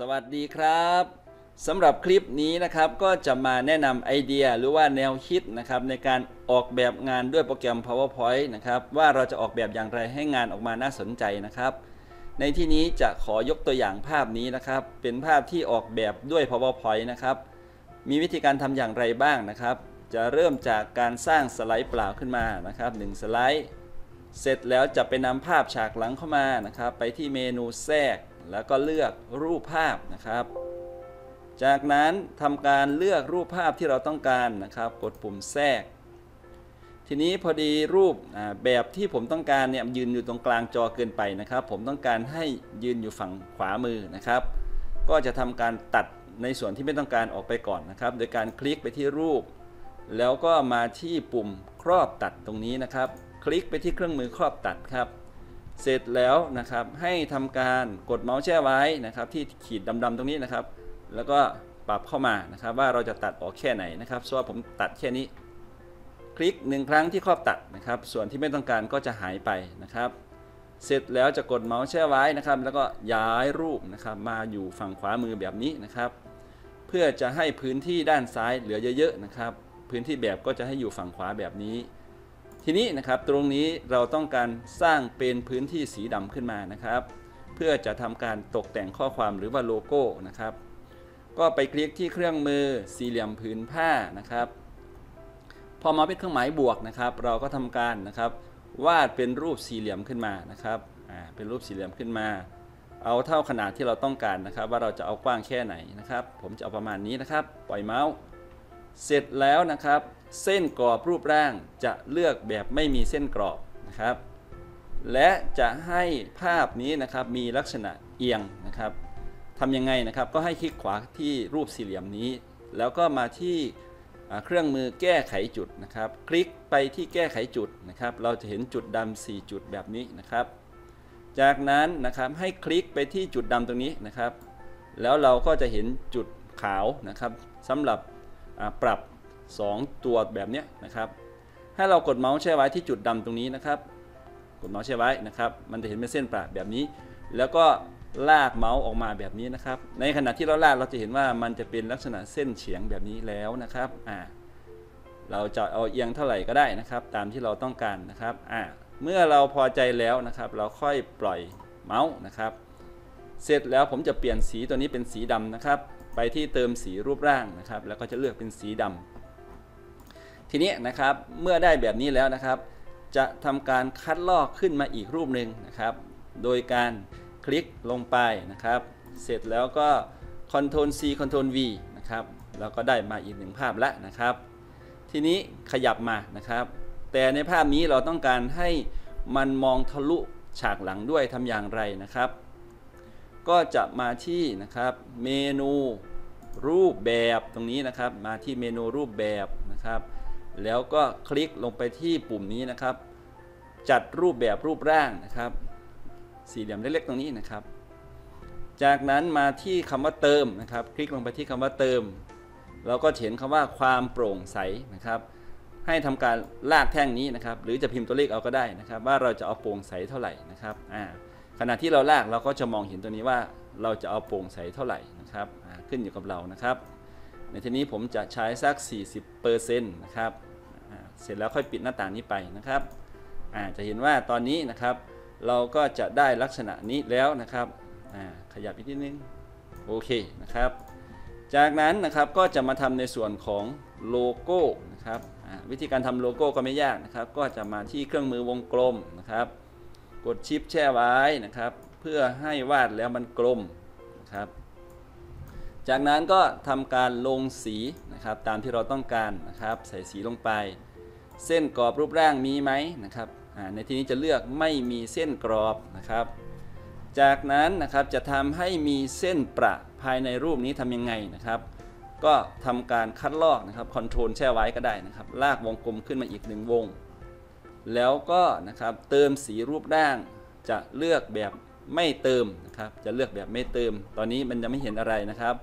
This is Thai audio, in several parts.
สวัสดีครับสำหรับคลิปนี้นะครับก็จะมาแนะนำไอเดียหรือว่าแนวคิดนะครับในการออกแบบงานด้วยโปรแกรม PowerPoint นะครับว่าเราจะออกแบบอย่างไรให้งานออกมาน่าสนใจนะครับ ในที่นี้จะขอยกตัวอย่างภาพนี้นะครับ เป็นภาพที่ออกแบบด้วย PowerPoint นะครับมีวิธีการทำอย่างไรบ้างนะครับ จะเริ่มจากการสร้างสไลด์เปล่าขึ้นมานะครับหนึ่งสไลด์ เสร็จแล้วจะไปนำภาพฉากหลังเข้ามานะครับ ไปที่เมนูแทรกแล้วก็เลือกรูปภาพนะครับ จากนั้นทำการเลือกรูปภาพที่เราต้องการนะครับ กดปุ่มแทรก ทีนี้พอดีรูปแบบที่ผมต้องการเนี่ยยืนอยู่ตรงกลางจอเกินไปนะครับ ผมต้องการให้ยืนอยู่ฝั่งขวามือนะครับ ก็จะทำการตัดในส่วนที่ไม่ต้องการออกไปก่อนนะครับ โดยการคลิกไปที่รูป แล้วก็มาที่ปุ่มครอบตัดตรงนี้นะครับ คลิกไปที่เครื่องมือครอบตัดครับ เสร็จแล้วนะครับให้ทำการกดเมาส์แช่ไว้นะครับ ที่ขีดดำๆตรงนี้นะครับ แล้วก็ปรับเข้ามานะครับ ว่าเราจะตัดออกแค่ไหนนะครับส่วนผมตัดแค่นี้ คลิกหนึ่งครั้งที่ครอบตัดนะครับ ส่วนที่ไม่ต้องการก็จะหายไปนะครับ เสร็จแล้วจะกดเมาส์แช่ไว้นะครับ แล้วก็ย้ายรูปนะครับมาอยู่ฝั่งขวามือแบบนี้นะครับ เพื่อจะให้พื้นที่ด้านซ้ายเหลือเยอะๆนะครับ พื้นที่แบบก็จะให้อยู่ฝั่งขวาแบบนี้ ทีนี้นะครับตรงนี้เราต้องการสร้างเป็นพื้นที่สีดำขึ้นมานะครับ เพื่อจะทำการตกแต่งข้อความหรือว่าโลโก้นะครับ ก็ไปคลิกที่เครื่องมือสี่เหลี่ยมผืนผ้านะครับ พอมาเป็นเครื่องหมายบวกนะครับ เราก็ทำการนะครับ วาดเป็นรูปสี่เหลี่ยมขึ้นมานะครับเป็นรูปสี่เหลี่ยมขึ้นมา เอาเท่าขนาดที่เราต้องการนะครับ ว่าเราจะเอากว้างแค่ไหนนะครับ ผมจะเอาประมาณนี้นะครับ ปล่อยเมาส์ เสร็จแล้วนะครับ เส้นกรอบรูปร่างจะเลือกแบบไม่มีเส้นกรอบนะครับ และจะให้ภาพนี้นะครับมีลักษณะเอียงนะครับทำยังไงนะครับก็ให้คลิกขวาที่รูปสี่เหลี่ยมนี้ แล้วก็มาที่เครื่องมือแก้ไขจุดนะครับ คลิกไปที่แก้ไขจุดนะครับ เราจะเห็นจุดดำ4จุดแบบนี้นะครับ จากนั้นนะครับให้คลิกไปที่จุดดำตรงนี้นะครับ แล้วเราก็จะเห็นจุดขาวนะครับสำหรับปรับ 2 ตัวแบบนี้นะครับ ให้เรากดเมาส์แช่ไว้ที่จุดดำตรงนี้นะครับ กดเมาส์แช่ไว้นะครับ มันจะเห็นเป็นเส้นประแบบนี้ แล้วก็ลากเมาส์ออกมาแบบนี้นะครับ ในขณะที่เราลากเราจะเห็นว่ามันจะเป็นลักษณะเส้นเฉียงแบบนี้แล้วนะครับ อ่า เราจะเอาเอียงเท่าไหร่ก็ได้นะครับ ตามที่เราต้องการนะครับ อ่า เมื่อเราพอใจแล้วนะครับ เราค่อยปล่อยเมาส์นะครับ เสร็จแล้วผมจะเปลี่ยนสีตัวนี้เป็นสีดำนะครับ ไปที่เติมสีรูปร่างนะครับ แล้วก็จะเลือกเป็นสีดำ ทีนี้นะครับเมื่อได้แบบนี้แล้วนะครับ จะทำการคัดลอกขึ้นมาอีกรูปหนึ่งนะครับ โดยการคลิกลงไปนะครับ เสร็จแล้วก็ Ctrl C Ctrl V นะครับแล้วก็ได้มาอีกหนึ่งภาพแล้วนะครับ ทีนี้ขยับมานะครับ แต่ในภาพนี้เราต้องการให้มันมองทะลุฉากหลังด้วยทำอย่างไรนะครับ ก็จะมาที่นะครับเมนูรูปแบบตรงนี้นะครับ มาที่เมนูรูปแบบนะครับ แล้วก็คลิกลงไปที่ปุ่มนี้นะครับ จัดรูปแบบรูปร่างนะครับ สี่เหลี่ยมเล็กๆตรงนี้นะครับ จากนั้นมาที่คำว่าเติมนะครับ คลิกลงไปที่คำว่าเติม เราก็เห็นคำว่าความโปร่งใสนะครับ ให้ทำการลากแท่งนี้นะครับ หรือจะพิมพ์ตัวเลขเอาก็ได้นะครับ ว่าเราจะเอาโปร่งใสเท่าไหร่นะครับอ่าขณะที่เราลากเราก็จะมองเห็นตัวนี้ว่าเราจะเอาโปร่งใสเท่าไหร่นะครับขึ้นอยู่กับเรานะครับ ในที่นี้ผมจะใช้สัก 40%นะครับเสร็จแล้วค่อยปิดหน้าต่างนี้ไปนะครับจะเห็นว่าตอนนี้นะครับเราก็จะได้ลักษณะนี้แล้วนะครับขยับอีกนิดนึงโอเคนะครับ จากนั้นนะครับก็จะมาทำในส่วนของโลโก้นะครับวิธีการทำโลโก้ก็ไม่ยากนะครับ ก็จะมาที่เครื่องมือวงกลมนะครับ กดชิปแช่ไว้นะครับ เพื่อให้วาดแล้วมันกลมนะครับ จากนั้นก็ทำการลงสีนะครับตามที่เราต้องการนะครับใส่สีลงไป เส้นกรอบรูปร่างมีไหมนะครับในที่นี้จะเลือกไม่มีเส้นกรอบนะครับ จากนั้นนะครับจะทำให้มีเส้นประภายในรูปนี้ทำยังไงนะครับ ก็ทำการคัดลอกนะครับคอนโทรลแช่ไว้ก็ได้นะครับ ลากวงกลมขึ้นมาอีกหนึ่งวง แล้วก็นะครับเติมสีรูปร่างจะเลือกแบบไม่เติมนะครับ จะเลือกแบบไม่เติม ตอนนี้มันจะไม่เห็นอะไรนะครับ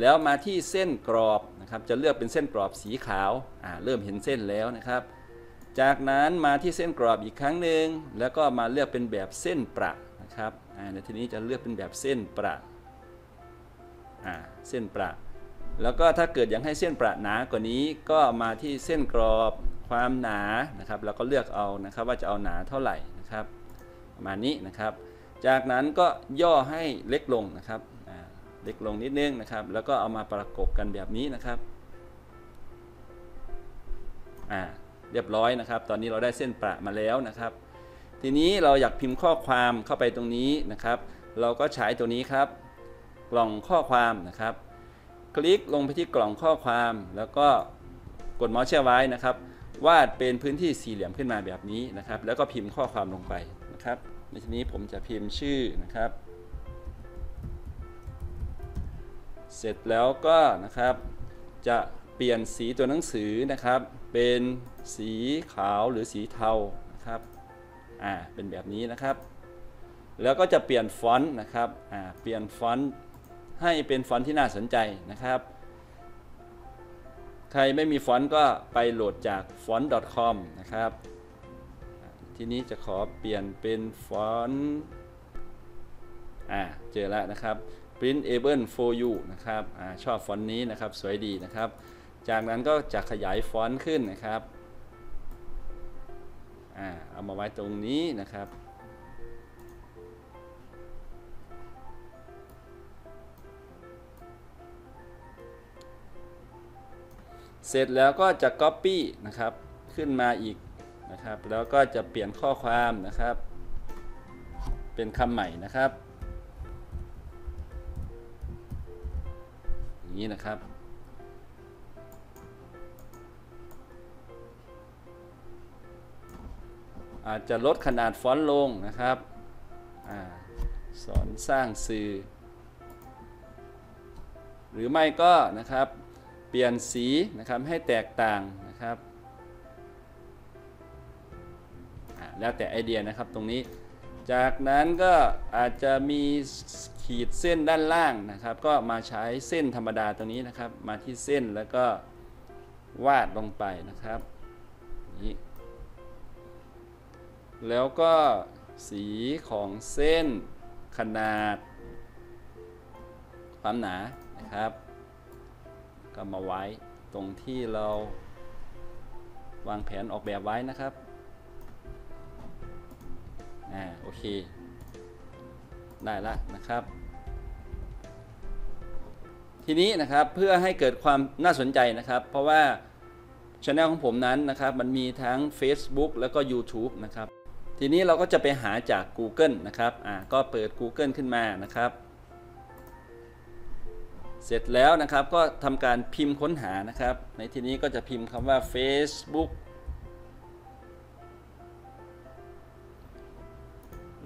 แล้วมาที่เส้นกรอบนะครับ จะเลือกเป็นเส้นกรอบสีขาวอ่าเริ่มเห็นเส้นแล้วนะครับ จากนั้นมาที่เส้นกรอบอีกครั้งหนึ่งแล้วก็มาเลือกเป็นแบบเส้นประนะครับอ่าในทีนี้จะเลือกเป็นแบบเส้นประอ่าเส้นประ แล้วก็ถ้าเกิดอยากให้เส้นประหนากว่านี้ก็มาที่เส้นกรอบความหนานะครับ แล้วก็เลือกเอานะครับว่าจะเอาหนาเท่าไหร่นะครับประมาณนี้นะครับ จากนั้นก็ย่อให้เล็กลงนะครับ เล็กลงนิดนึงนะครับ แล้วก็เอามาประกบกันแบบนี้นะครับอ่าเรียบร้อยนะครับ ตอนนี้เราได้เส้นประมาแล้วนะครับ ทีนี้เราอยากพิมพ์ข้อความเข้าไปตรงนี้นะครับ เราก็ใช้ตัวนี้ครับ กล่องข้อความนะครับ คลิกลงไปที่กล่องข้อความ แล้วก็กดเมาส์แช่ไว้นะครับ วาดเป็นพื้นที่สี่เหลี่ยมขึ้นมาแบบนี้นะครับ แล้วก็พิมพ์ข้อความลงไปนะครับ ในที่นี้ผมจะพิมพ์ชื่อนะครับ เสร็จแล้วก็นะครับจะเปลี่ยนสีตัวหนังสือนะครับ เป็นสีขาวหรือสีเทานะครับอ่าเป็นแบบนี้นะครับ แล้วก็จะเปลี่ยนฟอนต์นะครับอ่าเปลี่ยนฟอนต์ให้เป็นฟอนต์ที่น่าสนใจนะครับ ใครไม่มีฟอนต์ก็ไปโหลดจาก font.com นะครับ ทีนี้จะขอเปลี่ยนเป็นฟอนต์อ่าเจอแล้วนะครับ printable for you นะครับอชอบฟอนต์นี้นะครับสวยดีนะครับ จากนั้นก็จะขยายฟอนต์ขึ้นนะครับอเอามาไว้ตรงนี้นะครับเสร็จแล้วก็จะ Copy นะครับ ขึ้นมาอีกนะครับ แล้วก็จะเปลี่ยนข้อความนะครับ เป็นคำใหม่นะครับ อย่างนี้นะครับ อาจจะลดขนาดฟอนต์ลงนะครับอสอนสร้างสื่อ หรือไม่ก็นะครับเปลี่ยนสีนะครับให้แตกต่างนะครับแล้วแต่ไอเดียนะครับตรงนี้ จากนั้นก็อาจจะมีขีดเส้นด้านล่างนะครับ ก็มาใช้เส้นธรรมดาตรงนี้นะครับ มาที่เส้นแล้วก็วาดลงไปนะครับนี้แล้วก็สีของเส้นขนาด ความหนานะครับ ก็มาไว้ตรงที่เราวางแผนออกแบบไว้นะครับ โอเค ได้ละนะครับ ทีนี้นะครับเพื่อให้เกิดความน่าสนใจนะครับ เพราะว่าช anel ของผมนั้นนะครับ มันมีทั้ง Facebook แล้วก็ YouTube นะครับ ทีนี้เราก็จะไปหาจาก Google นะครับอ่าก็เปิด Google ขึ้นมานะครับ เสร็จแล้วนะครับก็ทำการพิมพ์ค้นหานะครับ ในที่นี้ก็จะพิมพ์คำว่า Facebook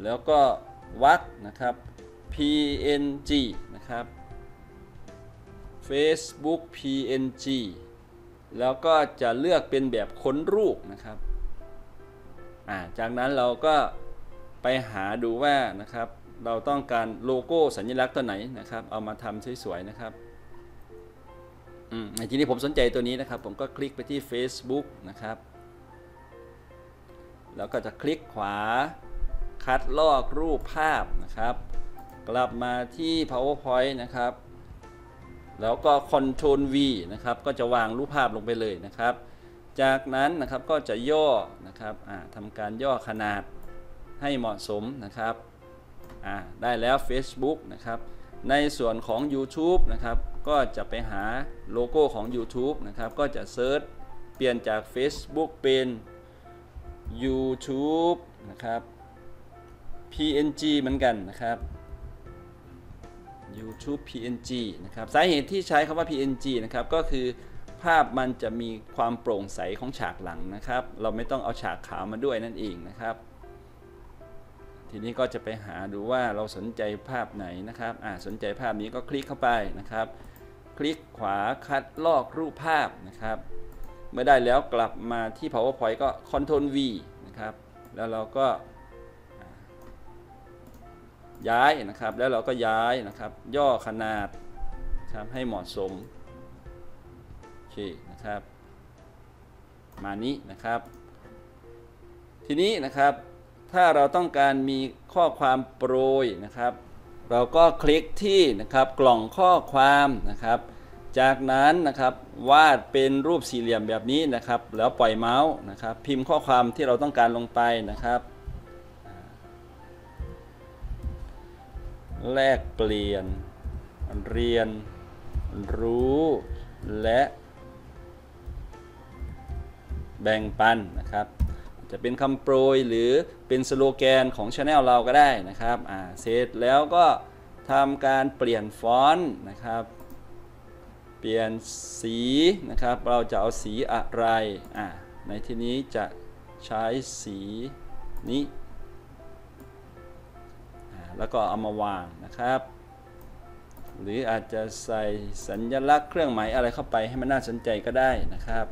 แล้วก็วักนะครับ PNG นะครับ Facebook PNG แล้วก็จะเลือกเป็นแบบค้นรูปนะครับาจากนั้นเราก็ไปหาดูว่านะครับ เราต้องการโลโก้สัญลักษณ์ตัวไหนนะครับ เอามาทำสวยๆนะครับทีนี้ผมสนใจตัวนี้นะครับ ผมก็คลิกไปที่ Facebook นะครับ แล้วก็จะคลิกขวา คัดลอกรูปภาพนะครับ กลับมาที่ PowerPoint นะครับ แล้วก็ Ctrl V นะครับ ก็จะวางรูปภาพลงไปเลยนะครับ จากนั้นนะครับก็จะย่อนะครับทำการย่อขนาดให้เหมาะสมนะครับได้แล้ว Facebook นะครับ ในส่วนของ YouTube นะครับ ก็จะไปหาโลโก้ของ YouTube นะครับ ก็จะเซิร์ชเปลี่ยนจาก Facebook เป็น YouTube นะครับ PNG เหมือนกันนะครับ YouTube PNG นะครับ สาเหตุที่ใช้คำว่า PNG นะครับ ก็คือภาพมันจะมีความโปร่งใสของฉากหลังนะครับ เราไม่ต้องเอาฉากขาวมาด้วยนั่นเองนะครับ ทีนี้ก็จะไปหาดูว่าเราสนใจภาพไหนนะครับ อ่า สนใจภาพนี้ก็คลิกเข้าไปนะครับ คลิกขวาคัดลอกรูปภาพนะครับ เมื่อได้แล้วกลับมาที่ PowerPoint ก็ Ctrl V นะครับ แล้วเราก็ ย้ายนะครับ แล้วเราก็ย้ายนะครับ ย่อขนาดครับให้เหมาะสมโอเคนะครับ มานี้นะครับ ทีนี้นะครับ ถ้าเราต้องการมีข้อความโปรยนะครับ เราก็คลิกที่นะครับกล่องข้อความนะครับ จากนั้นนะครับวาดเป็นรูปสี่เหลี่ยมแบบนี้นะครับ แล้วปล่อยเมาส์นะครับ พิมพ์ข้อความที่เราต้องการลงไปนะครับ แลกเปลี่ยน เรียน รู้ และ แบ่งปันนะครับ จะเป็นคำโปรยหรือเป็นสโลแกนของช anel เราก็ได้นะครับอ่าเสร็จแล้วก็ทำการเปลี่ยนฟอนต์นะครับ เปลี่ยนสีนะครับ เราจะเอาสีอะไรอ่าในที่นี้จะใช้สีนี้ แล้วก็เอามาวางนะครับ หรืออาจจะใส่สัญลักษณ์เครื่องหมายอะไรเข้าไปให้มันน่าสนใจก็ได้นะครับ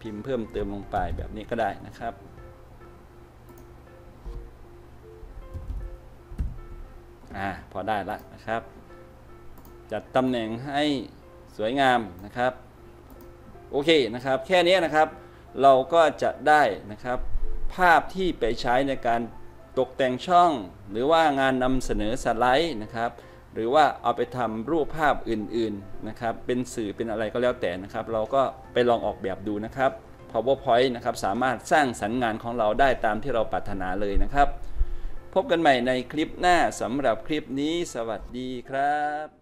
พิมพ์เพิ่มเติมลงไปแบบนี้ก็ได้นะครับอ่าพอได้ละนะครับ จัดตำแหน่งให้สวยงามนะครับ โอเคนะครับ แค่นี้นะครับ เราก็จะได้นะครับ ภาพที่ไปใช้ในการ ตกแต่งช่อง หรือว่างานนำเสนอสไลด์นะครับหรือว่าเอาไปทำรูปภาพอื่นๆนะครับเป็นสื่อเป็นอะไรก็แล้วแต่นะครับ เราก็ไปลองออกแบบดูนะครับ PowerPoint นะครับสามารถสร้างสรรค์งานของเราได้ตามที่เราปรารถนาเลยนะครับ พบกันใหม่ในคลิปหน้าสำหรับคลิปนี้ สวัสดีครับ